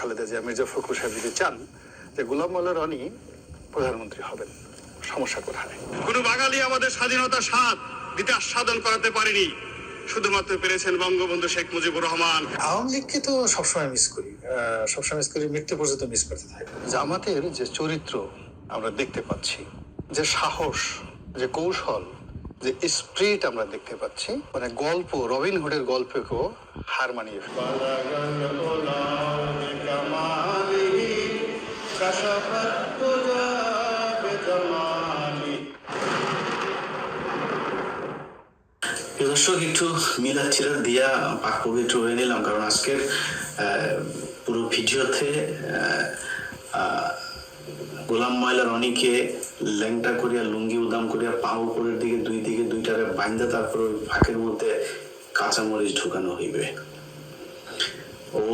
খালেদা জিয়া মির্জা ফখরুল সাহেব যদি চান যে গোলাম মোল্লা রনি প্রধানমন্ত্রী হবেন সমস্যা কোথায়? কোন বাঙালি আমাদের স্বাধীনতা স্বাদ দিতে আস্বাদন করাতে পারেনি। শুধুমাত্র পেরেছেন বঙ্গবন্ধু শেখ মুজিবুর রহমান। আওয়ামী লীগকে তো সবসময় মিস করি সবসময় মিস করি মৃত্যু পর্যন্ত মিস করতে থাকি। জামাতের যে চরিত্র আমরা দেখতে পাচ্ছি যে সাহস যে কৌশল যে স্প্রিট আমরা দেখতে পাচ্ছি মানে গল্প, রবিন হুডের গল্পকেও হার মানিয়ে। দর্শক একটু মিলাদ দিয়া পাক পবিত্র হয়ে নিলাম, কারণ আজকের পুরো ভিডিওতে গোলাম ময়লা রনিকে ল্যাংটা করিয়া লুঙ্গি উদাম করিয়া পা উপরের দিকে, দুই দিকে দুইটারে বাইন্দা তারপর ওই ফাঁকের মধ্যে কাঁচামরিচ ঢুকানো হইবে। ও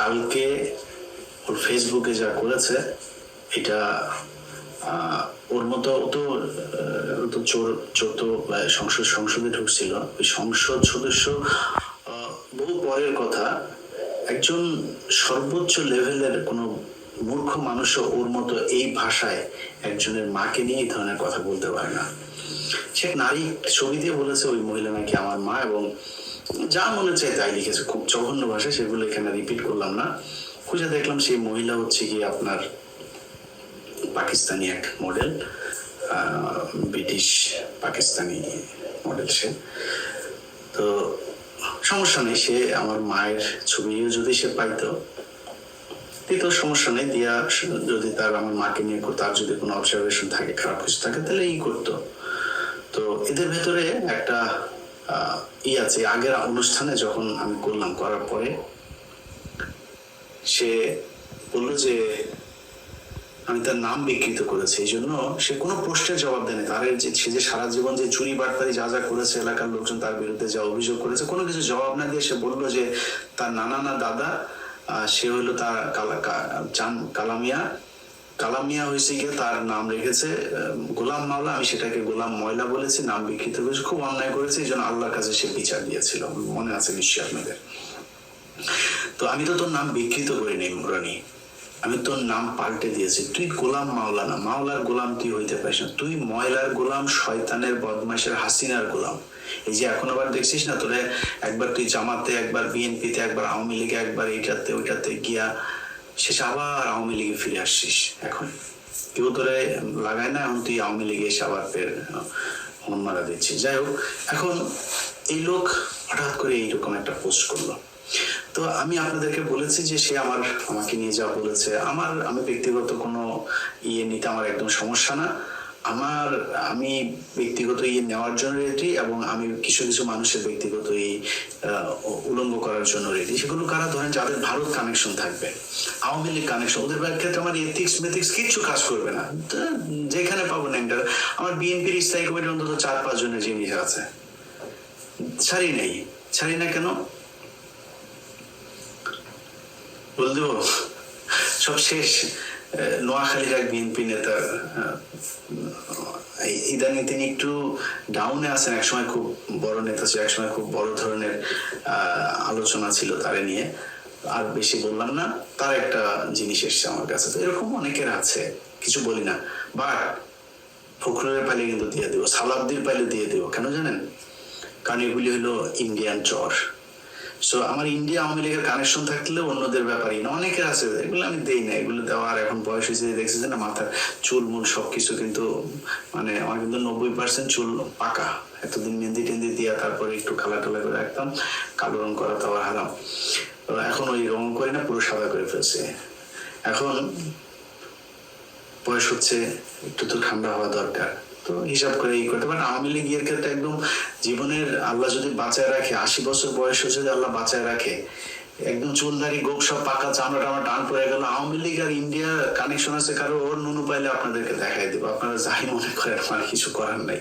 কালকে ওর ফেসবুকে যা করেছে, এটা ওর মতো তো তো চোর চোর তো সংসদ, সংসদে ঢুকছিল। ওই সংসদ সদস্য বহু পরের কথা, একজন সর্বোচ্চ লেভেলের কোনো মূর্খ মানুষও ওর মতো এই ভাষায় একজনের মাকে নিয়ে এই ধরনের কথা বলতে পারে না। সে নারী ছবি দিয়ে বলেছে ওই মহিলা নাকি আমার মা এবং যা মনে চায় তাই লিখেছে। খুব জঘন্য ভাষা সেগুলো এখানে রিপিট করলাম না। খুঁজে দেখলাম সেই মহিলা হচ্ছে কি আপনার পাকিস্তানি এক মডেল ব্রিটিশ পাকিস্তানি মডেল সে। তো সমস্যা নেই, সে আমার মায়ের ছবিও যদি সে পাইতো দিত সমস্যা নেই, দিয়া যদি তার আমার মাকে নিয়ে করতো তার যদি কোনো অবজারভেশন থাকে, খারাপ কিছু থাকে, তাহলে ই করতো। তো এদের ভেতরে একটা ই আছে, আগের অনুষ্ঠানে যখন আমি করলাম, করার পরে সে বলল যে, আমি তার নাম বিকৃত করেছি, এই জন্য সে কোনো প্রশ্নের জবাব দেয়নি। তার যে, সে যে সারা জীবন যে চুরি বাটপারি যা যা করেছে, এলাকার লোকজন তার বিরুদ্ধে যা অভিযোগ করেছে, কোনো কিছু জবাব না দিয়ে সে বলল যে, তার নানা না দাদা সে হলো তার কালামিয়া। কালামিয়া হয়েছে গিয়ে তার নাম রেখেছে গোলাম মাওলা। আমি সেটাকে গোলাম ময়লা বলেছি, নাম বিকৃত করেছে খুব অন্যায় করেছে, এই জন্য আল্লাহর কাছে সে বিচার দিয়েছিল, মনে আছে নিশ্চয় আপনাদের। তো আমি তো তোর নাম বিকৃত করিনি, মুরানি। আমি তোর নাম পাল্টে দিয়েছি। তুই গোলাম মাওলা না মাওলার গোলাম তুই হইতে পারিস না। তুই ময়লার গোলাম, শয়তানের বদমাইশের হাসিনার গোলাম। এই যে এখন আবার দেখছিস না তোরে? একবার তুই জামাতে, একবার বিএনপিতে, একবার আওয়ামী লীগে, একবার এইটাতে, ওইটাতে গিয়া শেষে আবার আওয়ামী লীগে ফিরে আসছিস। এখন কেউ তোরে লাগায় না, এখন তুই আওয়ামী লীগে এসে আবার ফের মারা দিচ্ছিস। যাই হোক, এখন এই লোক হঠাৎ করে এইরকম একটা পোস্ট করল। তো আমি আপনাদেরকে বলেছি যে সে আমার, আমাকে নিয়ে যা বলেছে। আমার, আমি ব্যক্তিগত কোনো ইয়ে নিতে আমার একদম সমস্যা না। আমার, আমি ব্যক্তিগত ইয়ে নেওয়ার জন্য রেডি এবং আমি কিছু কিছু মানুষের ব্যক্তিগত এই উলঙ্গ করার জন্য রেডি সেগুলো কারা? ধরেন যাদের ভারত কানেকশন থাকবে, আওয়ামী লীগ কানেকশন ওদের ক্ষেত্রে আমার এথিক্স মেথিক্স কিচ্ছু কাজ করবে না। যেখানে পাবো না একটা। আমার বিএনপির স্থায়ী কমিটি অন্তত চার পাঁচ জনের জিনিস আছে। ছাড়ি নেই। ছাড়ি না কেন? বলে সব শেষ নোয়াখালীর এক বিএনপি নেতা ইদানিং তিনি একটু ডাউনে আছেন। একসময় খুব বড় নেতা ছিল, একসময় খুব বড় ধরনের আলোচনা ছিল তারে নিয়ে। আর বেশি বললাম না, তার একটা জিনিস এসছে আমার কাছে। তো এরকম অনেকের আছে, কিছু বলি না। বাট ফখরুলের পাইলে কিন্তু দিয়ে দেবো সালাবদির পাইলে দিয়ে দেবো, কেন জানেন? কারণ এগুলি হলো ইন্ডিয়ান চর। সো আমার ইন্ডিয়া আওয়ামী লীগের কানেকশন থাকলে অন্যদের ব্যাপারই না। অনেকের আছে, এগুলো আমি দেই না, এগুলো দেওয়ার এখন বয়স হয়েছে দেখছি যে না মাথার চুল, মুল সবকিছু কিন্তু মানে আমার কিন্তু নব্বই পার্সেন্ট চুল পাকা। এতদিন মেহেন্দি টেন্দি দিয়া তারপরে একটু খালা টালা করে রাখতাম, কালো রং করা তো হারাম। এখন ওই রং করে না, পুরো সাদা করে ফেলছে। এখন বয়স হচ্ছে, একটু তো ঠান্ডা হওয়া দরকার। তো হিসাব করে এই করতে পারেন। আওয়ামী লীগের ক্ষেত্রে একদম জীবনের আল্লাহ যদি বাঁচায় রাখে, আশি বছর বয়স হচ্ছে যদি আল্লাহ বাঁচায় রাখে, একদম চুলদারি, গোপ সব পাকা চামড়া টামড়া টান পড়ে গেল। আওয়ামী লীগ আর ইন্ডিয়া কানেকশন আছে কারও ওর নুনু পাইলে আপনাদেরকে দেখাই দেবো। আপনারা যাই মনে করেন, আমার কিছু করার নাই।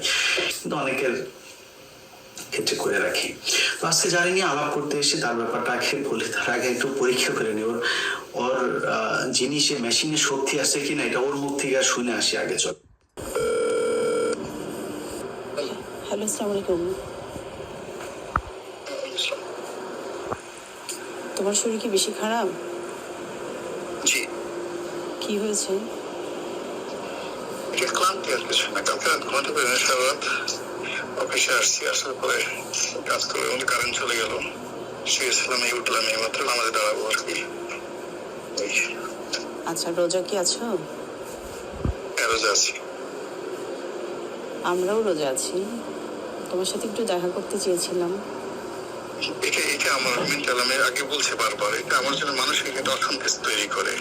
কিন্তু অনেকের ক্ষেত্রে করে রাখি। তো আজকে জানি নিয়ে আলাপ করতে এসে তার ব্যাপারটা আগে বলে, তার আগে একটু পরীক্ষা করে নিই। ওর ওর জিনিসে মেশিনে শক্তি আছে কিনা, এটা ওর মুখ থেকে শুনে আসি আগে, চল। হ্যালো আসসালামু আলাইকুম। তোমার শরীর কি বেশি খারাপ? জি। কি হয়েছে? ক্লান্তি আর কিছু না কালকে রাত ঘুমাতে পারি সারা রাত অফিসে আসছি আসার পরে কাজ করে মধ্যে কারেন্ট চলে গেল। শুয়েছিলাম এই উঠলাম এই মাত্র আমাদের দাঁড়াবো আর কি। আচ্ছা রোজা কি আছো? এরোজা আছি। আমরাও রোজা আছি। তোমার সাথে একটু দেখা করতে চেয়েছিলাম। এটা এটা আমার মেন্টাল আমি আগে বলছি বারবার, এটা আমার জন্য অসন্তোষ তৈরি করে।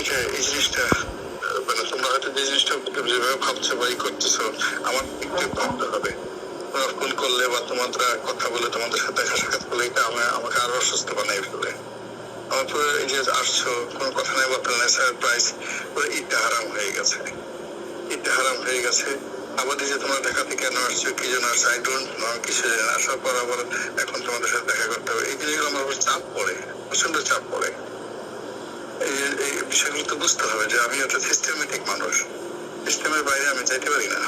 এটা, এই জিনিসটা মানে তোমরা হয়তো যে জিনিসটা যেভাবে ভাবছ বা ই করতেছো, আমার একটু ভাবতে হবে। ফোন করলে বা তোমরা কথা বলে তোমাদের সাথে দেখা সাক্ষাৎ করলে এটা আমার, আমাকে আরও অসুস্থ বানাই ফেলে। আমার পুরো এই যে আসছো, কোনো কথা নেই, বার্তা নেই ঈদটা হারাম হয়ে গেছে। ঈদটা হারাম হয়ে গেছে। এই যে তোমরা দেখাতে কেন আসছো কি জন্য আসছো আই ডোন্ট নো কিছু জানি না। আসার পর আবার এখন তোমাদের সাথে দেখা করতে হবে। এই জিনিসগুলো আমার উপর চাপ পড়ে প্রচণ্ড চাপ পড়ে। এই বিষয়গুলো তো বুঝতে হবে যে আমি একটা সিস্টেমেটিক মানুষ। সিস্টেমের বাইরে আমি যাইতে পারি না।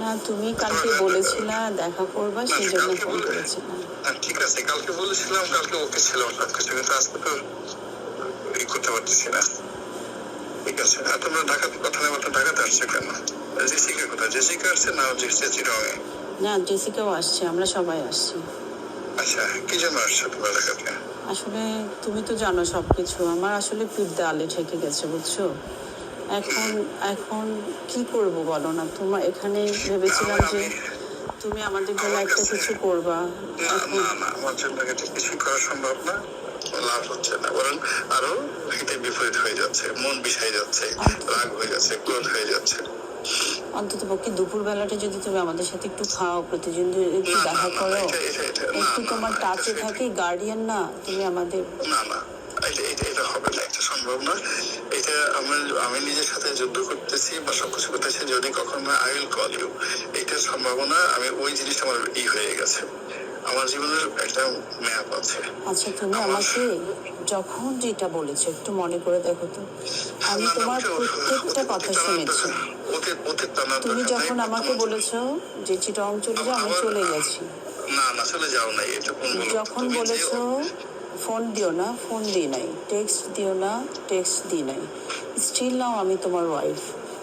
না তুমি কালকে বলেছিলা দেখা করবা সেই জন্য ফোন করেছিলাম। ঠিক আছে কালকে বলেছিলাম কালকে ওকে ছিলাম সবকিছু কিন্তু আজকে তো ই করতে পারতেছি না। ঠিক আছে। আর তোমরা ঢাকাতে কথা নেই তো ঢাকাতে আসছে কেন? জেসিকা কোথায়? জেসিকা আসছে না জেসি রঙে না জেসিকাও আসছে আমরা সবাই আসছি। আচ্ছা কি জন্য আসছো তোমরা ঢাকাতে আসলে তুমি তো জানো সবকিছু। আমার আসলে পিঠ দেয়ালে ঠেকে গেছে বুঝছ? এখন এখন কি করব বলো না? তোমার এখানে ভেবেছিলাম যে তুমি আমাদের জন্য একটা কিছু করবা। না না না আমার জন্য এটা কিছুই করা সম্ভব না? লাভ হচ্ছে না। বরং আরও বিপরীত হয়ে যাচ্ছে। মন বিষাই যাচ্ছে রাগ হয়ে যাচ্ছে ক্রোধ হয়ে যাচ্ছে। অন্তত পক্ষে দুপুর বেলাটা যদি তুমি আমাদের সাথে একটু খাও প্রতিদিন একটু দেখা করো এটা- এটা- এটা- একটু তোমার টাচে থাকি গার্ডিয়ান না তুমি আমাদের না না এটা এটা এটা হবে না এটা সম্ভব না। এটা আমি আমি নিজের সাথে যুদ্ধ করতেছি বা সবকিছু করতেছি যদি কখনো আই উইল কল ইউ এটার সম্ভাবনা আমি ওই জিনিসটা আমার ই হয়ে গেছে। আমার জীবনের একটা ম্যাপ আছে। আচ্ছা তুমি আমাকে যখন যেটা বলেছ একটু মনে করে দেখো তো। আমি না, না, তোমার প্রত্যেকটা কথা শুনেছি। তুমি যখন আমাকে বলেছ যে চিটং চলে যাও আমি চলে গেছি। না না চলে যাও নাই এটা যখন বলেছ ফোন দিও না ফোন দিই নাই। টেক্সট দিও না টেক্সট দিই নাই। স্টিল নাও আমি তোমার ওয়াইফ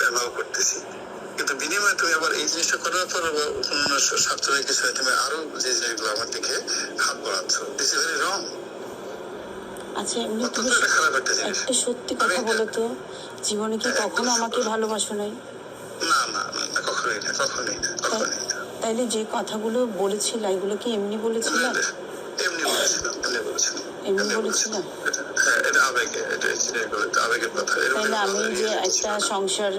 ব্যবহার করতেছি। কিন্তু বিনিময়ে তুমি আবার এই জিনিসটা করার পর আবার অন্য স্বার্থ কিছু হয়, তুমি আরও যে জিনিসগুলো আমার দিকে হাত বাড়াচ্ছ। দিস ইজ ভেরি রং আচ্ছা এমনি তুমি একটা খারাপ একটা জিনিস। একটা সত্যি কথা বলো তো জীবনে কি কখনো আমাকে ভালোবাসো নাই? না না না না, কখনোই না কখনোই না কখনোই না। তাইলে যে কথাগুলো বলেছিলা এগুলো কি এমনি বলেছিলা? এমনি বলেছিলাম এমনি বলেছিলাম এমনি এমনি বলেছিলাম? এটা- এটা আবেগে এটা এগুলো তো আবেগের কথা এর তাইলে আমি যে একটা সংসার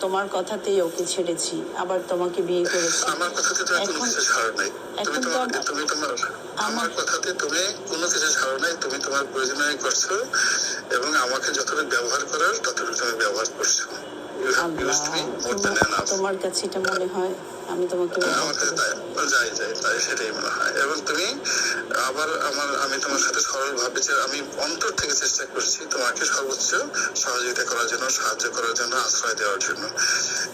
তোমার কথাতেই ওকে ছেড়েছি আবার তোমাকে বিয়ে করেছি। আমার কথাতে কোনো এখন কিছু ছাড়ো নাই। তুমি তোমার তুমি তোমার আমার কথাতে তুমি কোনো কিছু ছাড়ো নাই তুমি তোমার প্রয়োজনীয় করছ এবং আমাকে যতটুকু ব্যবহার করার ততটুকু তুমি ব্যবহার করছ। তোমার- কাছে এটা মনে হয় আমি তোমাকে আমার কাছে তাই যাই যাই তাই সেটাই মনে হয়। এবং তুমি আবার আমার আমি তোমার সাথে সরল ভাবে যে আমি অন্তর থেকে চেষ্টা করছি তোমাকে সর্বোচ্চ সহযোগিতা করার জন্য সাহায্য করার জন্য আশ্রয় দেওয়ার জন্য।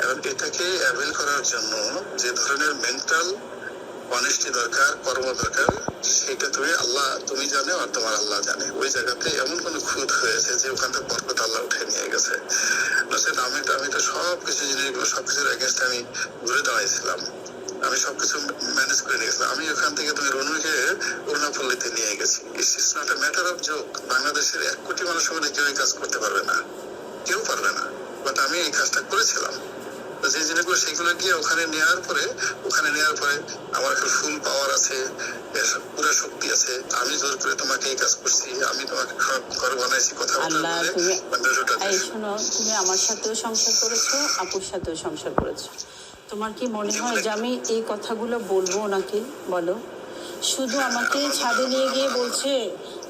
এবং এটাকে অ্যাভেল করার জন্য যে ধরনের মেন্টাল অনেস্টি দরকার কর্ম দরকার সেটা তুমি আল্লাহ তুমি জানো আর তোমার আল্লাহ জানে। ওই জায়গাতে এমন কোন হয়েছে যে ওখান থেকে বরকত আল্লাহ উঠে নিয়ে গেছে। আমি তো আমি তো সব কিছু জিনিসগুলো সব কিছুর এগেনস্টে আমি ঘুরে দাঁড়াইছিলাম। আমি সবকিছু ম্যানেজ করে নিয়েছিলাম আমি ওখান থেকে তুমি রনুকে অরুণাপল্লিতে নিয়ে গেছি। It's not a matter of joke বাংলাদেশের এক কোটি মানুষের মধ্যে কেউ কাজ করতে পারবে না। কেউ পারবে না। বাট আমি এই কাজটা করেছিলাম। যে জিনিসগুলো সেগুলো গিয়ে ওখানে নেওয়ার পরে, ওখানে নেওয়ার পরে আমার একটা ফুল পাওয়ার আছে। পুরো শক্তি আছে। আমি জোর করে তোমাকে এই কাজ করছি। আমি তোমাকে ঘর বানাইছি কথা আল্লাহ তুমি এই শোনো তুমি আমার সাথেও সংসার করেছ আপুর সাথেও সংসার করেছ। তোমার কি মনে হয় যে আমি এই কথাগুলো বলব ওনাকে বলো। শুধু আমাকে ছাদে নিয়ে গিয়ে বলছে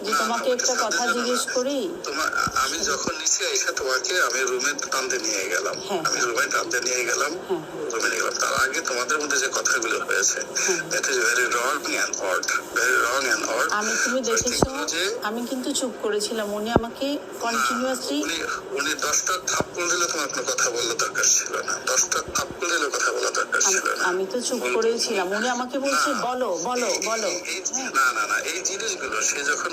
যে তোমাকে একটা কথা জিজ্ঞেস করি? তোমার আমি যখন নিচে এসে তোমাকে আমি রুমে টানতে নিয়ে গেলাম। হ্যাঁ। আমি রুমে টানতে নিয়ে গেলাম হ্যাঁ। রুমে নিয়ে গেলাম। তার আগে তোমাদের মধ্যে যে কথাগুলো হয়েছে that is very wrong odd very wrong odd আমি তুমি দেখেছ আমি কিন্তু চুপ করেছিলাম। উনি আমাকে কন্টিনিউয়াসলি উনি উনি দশটা থাপ্পড় দিলে তোমার কোনো কথা বলার দরকার ছিল না। দশটা থাপ্পড় দিলে কথা বলার দরকার ছিল না। আমি তো চুপ করেছিলাম। উনি আমাকে বলছে বলো বলো বলো। না না না এই জিনিসগুলো সে যখন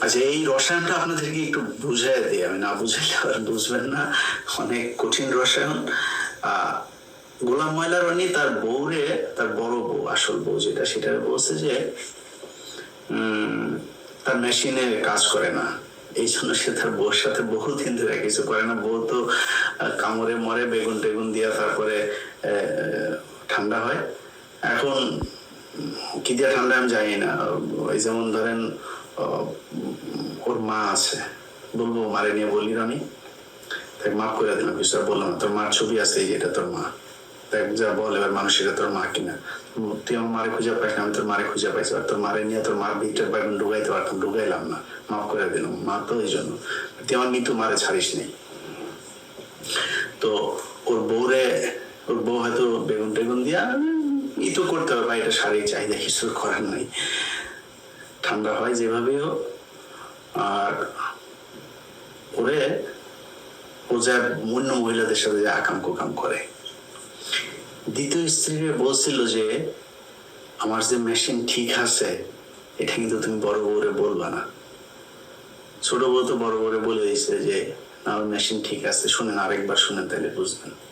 আচ্ছা রসায়ন। গোলাম রানী তার তার বড় বউ, আসল বউ যেটা, সেটা বলছে যে তার মেশিনে কাজ করে না। এই জন্য সে তার বউর সাথে বহুদিন ধরে কিছু করে না। বউ তো কামড়ে মরে বেগুন টেগুন দিয়া তারপরে এখন কি দিয়ে ঠান্ডা আমি জানি না। ওই যেমন ধরেন ওর মা আছে। বলব মারে নিয়ে বললি আমি তাই মাফ করে দিলাম কিছু বললাম তোর মার ছবি আছে এটা তোর মা। তাই যা বল, এবার মানুষ এটা তোর মা কিনা। তুই আমার মারে খুঁজে পাইস আমি তোর মারে খুঁজে পাইছি। আর তোর মারে নিয়ে তোর মার ভিতরে বাইবেন ঢুকাইতে পারতাম, ঢুকাইলাম না। মাফ করে দিলাম, মা তো ওই জন্য। তুই আমার মৃত্যু মারে ছাড়িস নেই তো ওর বউরে, ওর বউ হয়তো বেগুন টেগুন দিয়া ই তো করতে হবে বা এটা শারীরিক চাহিদা কিছু করার নাই। ঠান্ডা হয় যেভাবেই হোক। আর ওরে, ও যা অন্য মহিলাদের সাথে যে আকাম কুকাম করে। দ্বিতীয় স্ত্রীকে বলছিল যে, আমার যে মেশিন ঠিক আছে, এটা কিন্তু তুমি বড় বউরে বলবা না। ছোট বউ তো বড় বউরে বলে দিয়েছে যে আমার মেশিন ঠিক আছে, শুনেন, আরেকবার শুনেন, তাহলে বুঝবেন।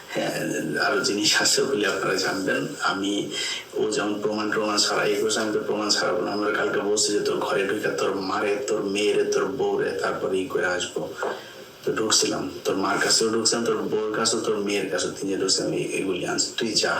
আরও জিনিস আছে বলে আপনারা জানবেন। আমি ও যেমন প্রমাণ প্রমাণ ছাড়া, এই করছে আমি তো প্রমাণ ছাড়াবো না আমরা কালকে বলছি যে তোর ঘরে ঢুকে তোর মারে, তোর মেয়েরে, তোর বউরে, তারপরে ই করে আসব। তো ঢুকছিলাম, তোর মার কাছেও ঢুকছিলাম, তোর বউর কাছেও, তোর মেয়ের কাছেও, তিনজন ঢুকছিলাম এগুলি আনছি। তুই যা।